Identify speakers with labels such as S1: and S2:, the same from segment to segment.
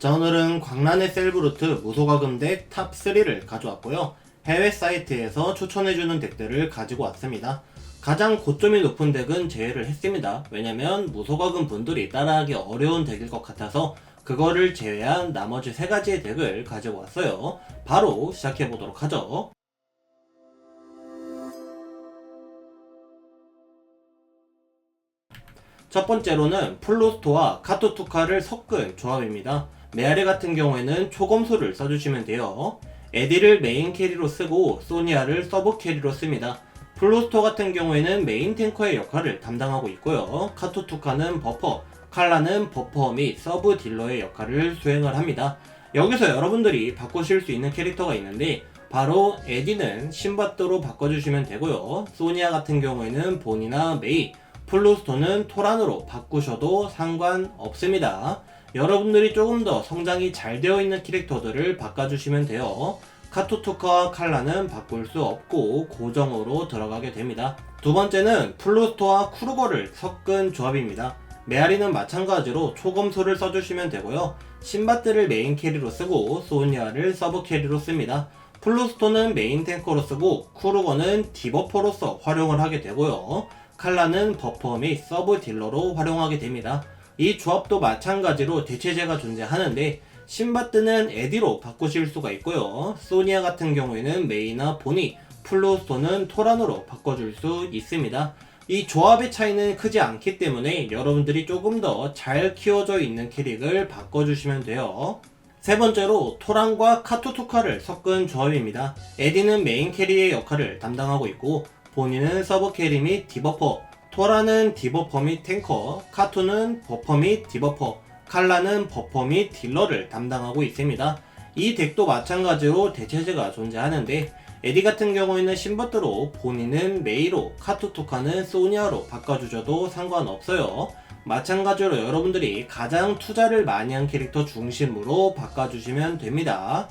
S1: 자 오늘은 광란의 셀브루트 무소가금 덱 탑3를 가져왔고요. 해외 사이트에서 추천해주는 덱들을 가지고 왔습니다. 가장 고점이 높은 덱은 제외를 했습니다. 왜냐면 무소가금 분들이 따라하기 어려운 덱일 것 같아서 그거를 제외한 나머지 세 가지의 덱을 가지고 왔어요. 바로 시작해보도록 하죠. 첫 번째로는 플로스토와 카토투카를 섞은 조합입니다. 메아리 같은 경우에는 초검소를 써주시면 돼요. 에디를 메인 캐리로 쓰고 소니아를 서브 캐리로 씁니다. 플로스토 같은 경우에는 메인 탱커의 역할을 담당하고 있고요. 카토투카는 버퍼, 칼라는 버퍼 및 서브 딜러의 역할을 수행을 합니다. 여기서 여러분들이 바꾸실 수 있는 캐릭터가 있는데 바로 에디는 신바트로 바꿔주시면 되고요. 소니아 같은 경우에는 본이나 메이, 플루스토는 토란으로 바꾸셔도 상관없습니다. 여러분들이 조금 더 성장이 잘 되어 있는 캐릭터들을 바꿔주시면 돼요. 카토토카와 칼라는 바꿀 수 없고 고정으로 들어가게 됩니다. 두 번째는 플루스토와 쿠르거를 섞은 조합입니다. 메아리는 마찬가지로 초검소를 써주시면 되고요. 신바트를 메인 캐리로 쓰고 소니아를 서브 캐리로 씁니다. 플루스토는 메인 탱커로 쓰고 쿠르거는 디버퍼로서 활용을 하게 되고요. 칼라는 버퍼 및 서브 딜러로 활용하게 됩니다. 이 조합도 마찬가지로 대체제가 존재하는데 신바트는 에디로 바꾸실 수가 있고요. 소니아 같은 경우에는 메이나 보니, 플로스토는 토란으로 바꿔줄 수 있습니다. 이 조합의 차이는 크지 않기 때문에 여러분들이 조금 더 잘 키워져 있는 캐릭을 바꿔주시면 돼요. 세 번째로 토란과 카투투카를 섞은 조합입니다. 에디는 메인 캐리의 역할을 담당하고 있고 본인은 서브 캐리 및 디버퍼, 토라는 디버퍼 및 탱커, 카투는 버퍼 및 디버퍼, 칼라는 버퍼 및 딜러를 담당하고 있습니다. 이 덱도 마찬가지로 대체제가 존재하는데 에디 같은 경우에는 신버트로 본인은 메이로 카투토카는 소니아로 바꿔주셔도 상관없어요. 마찬가지로 여러분들이 가장 투자를 많이 한 캐릭터 중심으로 바꿔주시면 됩니다.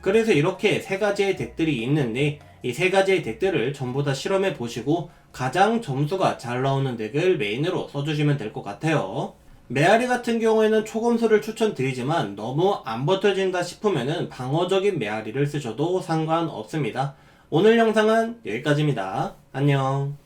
S1: 그래서 이렇게 세 가지의 덱들이 있는데 이 세 가지의 덱들을 전부 다 실험해 보시고 가장 점수가 잘 나오는 덱을 메인으로 써주시면 될 것 같아요. 메아리 같은 경우에는 초검소를 추천드리지만 너무 안 버텨진다 싶으면은 방어적인 메아리를 쓰셔도 상관없습니다. 오늘 영상은 여기까지입니다. 안녕.